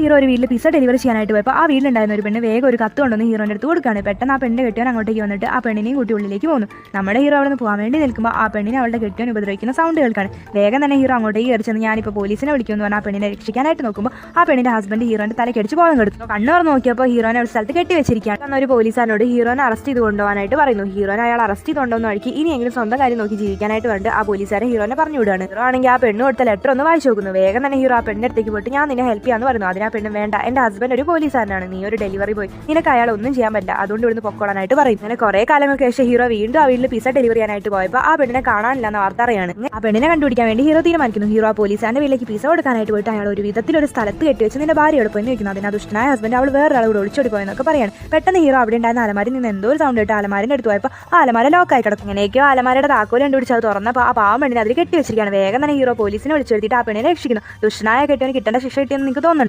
Hero ഒരു വീട്ടിൽ pizza delivery ചെയ്യാനായിട്ട് പോയപ്പോൾ ആ വീട്ടിലുണ്ടായിരുന്ന ഒരു പെണ്ണ് വേഗം ഒരു കത്ത് കൊണ്ടുവന്ന് ഹീറോന്റെ അടുത്ത് കൊടുക്കുകയാണ്. പെട്ടെന്ന് ആ പെണ്ണിന്റെ കെട്ടിയവൻ അങ്ങോട്ടേക്ക് വന്നിട്ട് ആ പെണ്ണിനെയും കൂട്ടി ഉള്ളിലേക്ക് പോകുന്നു നമ്മുടെ ഹീറോ അവിടെ നിന്ന് പോകാൻ വേണ്ടി നിൽക്കുമ്പോൾ ആ പെണ്ണിനെ അവളുടെ കെട്ടിയവൻ ഉപദ്രവിക്കുന്ന സൗണ്ട് കേൾക്കാണ്. വേഗം തന്നെ ഹീറോ അങ്ങോട്ടേക്ക് കയറി ചെന്ന് ഞാനിപ്പോൾ പോലീസിനെ വിളിക്കുമെന്ന് പറഞ്ഞാൽ ആ പെണ്ണിനെ രക്ഷിക്കാനായിട്ട് നോക്കുമ്പോൾ ആ പെണ്ണിന്റെ ഹസ്ബൻഡ് ഹീറോന്റെ തലക്കടിച്ച് പോകാൻ കെടുത്തു. കണ്ണു തുറന്ന് നോക്കിയപ്പോൾ ഹീറോനെ ഒരു സ്ഥലത്ത് കെട്ടി വെച്ചിരിക്കുകയാണ്. അന്ന് ഒരു പോലീസുകാരനോട് ഹീറോനെ അറസ്റ്റ് ചെയ്ത് കൊണ്ടുപോകാനായിട്ട് പറയുന്നു. ഹീറോനെ അയാൾ അറസ്റ്റ് ചെയ്ത് കൊണ്ടുവന്ന വഴിക്ക് ഇനിയെങ്കിലും സ്വന്തം കാര്യം നോക്കി ജീവിക്കാനായിട്ട് വേണ്ട ആ പോലീസുകാരൻ ഹീറോനെ പറഞ്ഞു വിടുകയാണ്. ഹീറോ ആണെങ്കിൽ ആ പെണ്ണ് കൊടുത്ത ലെറ്റർ ഒന്ന് വായിച്ചു നോക്കുന്നു. വേഗം തന്നെ ഹീറോ ആ പെണ്ണിന്റെ അടുത്തേക്ക് പോയിട്ട് ഞാൻ നിന്നെ ഹെൽപ്പ് ചെയ്യാന്ന് പറയുന്നു. അതിനാ പെണ്ണ് വേണ്ട. എന്റെ ഹസ്ബൻഡ് ഒരു പോലീസുകാരനാണ്. നീ ഒരു ഡെലിവറി പോയി നിനക്ക് അയാൾ ഒന്നും ചെയ്യാൻ പറ്റില്ല. അതുകൊണ്ട് ഇവിടുന്ന് പൊക്കോളാനായിട്ട് പറയും. അങ്ങനെ കുറെ കാലങ്ങൾക്ക് ശേഷം ഹീറോ വീണ്ടും ആ വീട്ടിൽ പിസ ഡെലിവറി ചെയ്യാനായിട്ട് പോയപ്പോൾ ആ പെണ്ണിനെ കാണാനില്ല എന്ന വാർത്ത അറിയാണ്. ആ പെണ്ണിനെ കണ്ടുപിടിക്കാൻ വേണ്ടി ഹീറോ തീരുമാനിക്കുന്നു. ഹീറോ ആ പോലീസുകാരന്റെ വീട്ടിലേക്ക് പിസ കൊടുക്കാനായിട്ട് പോയിട്ട് അയാൾ ഒരു വിധത്തിൽ ഒരു സ്ഥലത്ത് കെട്ടിവെച്ച് നിന്റെ ഭാര്യ എളുപ്പം വെക്കുന്നു അതിന് ആ ദുഷ്ടനായ ഹസ്ബൻഡ് അവൾ വേറെ ആളോട് ഒളിച്ചോടി പോയെന്നൊക്കെ പറയാണ്. പെട്ടെന്ന് ഹീറോ അവിടെ ഉണ്ടായിരുന്ന അലമാരിൽ നിന്ന് എന്തോ ഒരു സൗണ്ട് കേട്ട് അലമാരിന്റെ അടുത്ത് പോയപ്പോൾ ആ അലമാര ലോക്കായി കിടക്കും. ഇങ്ങനെയൊക്കെയോ അലമാരയുടെ താക്കോൽ കണ്ടുപിടിച്ച് അത് തുറന്നപ്പോൾ ആ പാവം പെണ്ണിനെ അതിൽ കെട്ടി വെച്ചിരിക്കുകയാണ്. വേഗം തന്നെ ഹീറോ പോലീസിനെ വിളിച്ചു വരുത്തിയിട്ട് ആ പെണ്ണിനെ രക്ഷിക്കുന്നു. ദുഷ്ടനായ കെട്ടിയവന് കിട്ടേണ്ട ശിക്ഷ കിട്ടിയെന്ന് നിങ്ങൾക്ക് തോന്നുന്നു